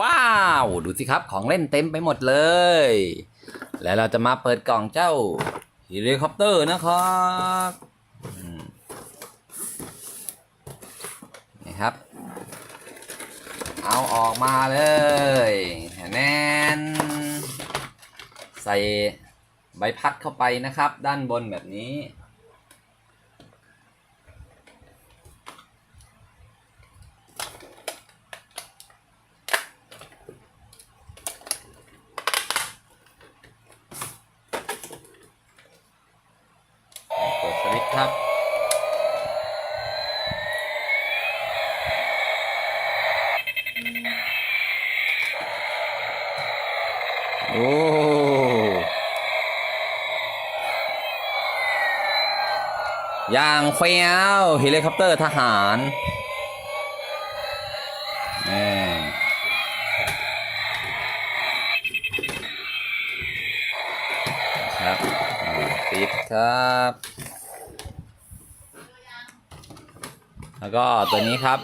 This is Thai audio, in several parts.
ว้าว ดูสิครับของเล่นเต็มไปหมดเลย แล้วเราจะมาเปิดกล่องเจ้าเฮลิคอปเตอร์นะครับนี่ครับ เอาออกมาเลยแน่นใส่ใบพัดเข้าไปนะครับ ด้านบนแบบนี้ กดสวิตช์ครับ โอ้อย่างเฟี้ยวเฮลิคอปเตอร์ทหารนี่ครับปิดครับ แล้วก็ตัวนี้ครับ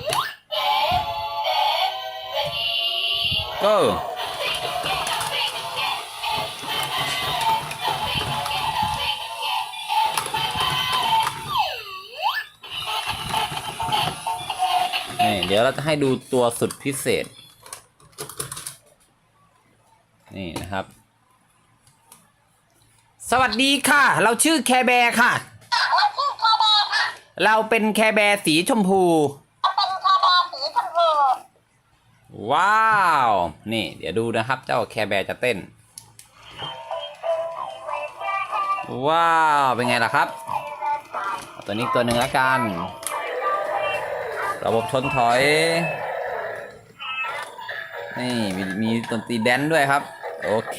ก็ เดี๋ยวเราจะให้ดูตัวสุดพิเศษ นี่นะครับ สวัสดีค่ะ เราชื่อแคร์แบร์ค่ะ เราชื่อแคแบร์ค่ะ เราเป็นแคร์แบร์สีชมพู เราเป็นแคแบร์สีชมพู ว้าว นี่ เดี๋ยวดูนะครับ เจ้าแคร์แบร์จะเต้น ว้าว เป็นไงล่ะครับเอาตัวนี้ตัวหนึ่งละกัน ระบบชนถอย นี่ มีดนตรีแดนด้วยครับ โอเค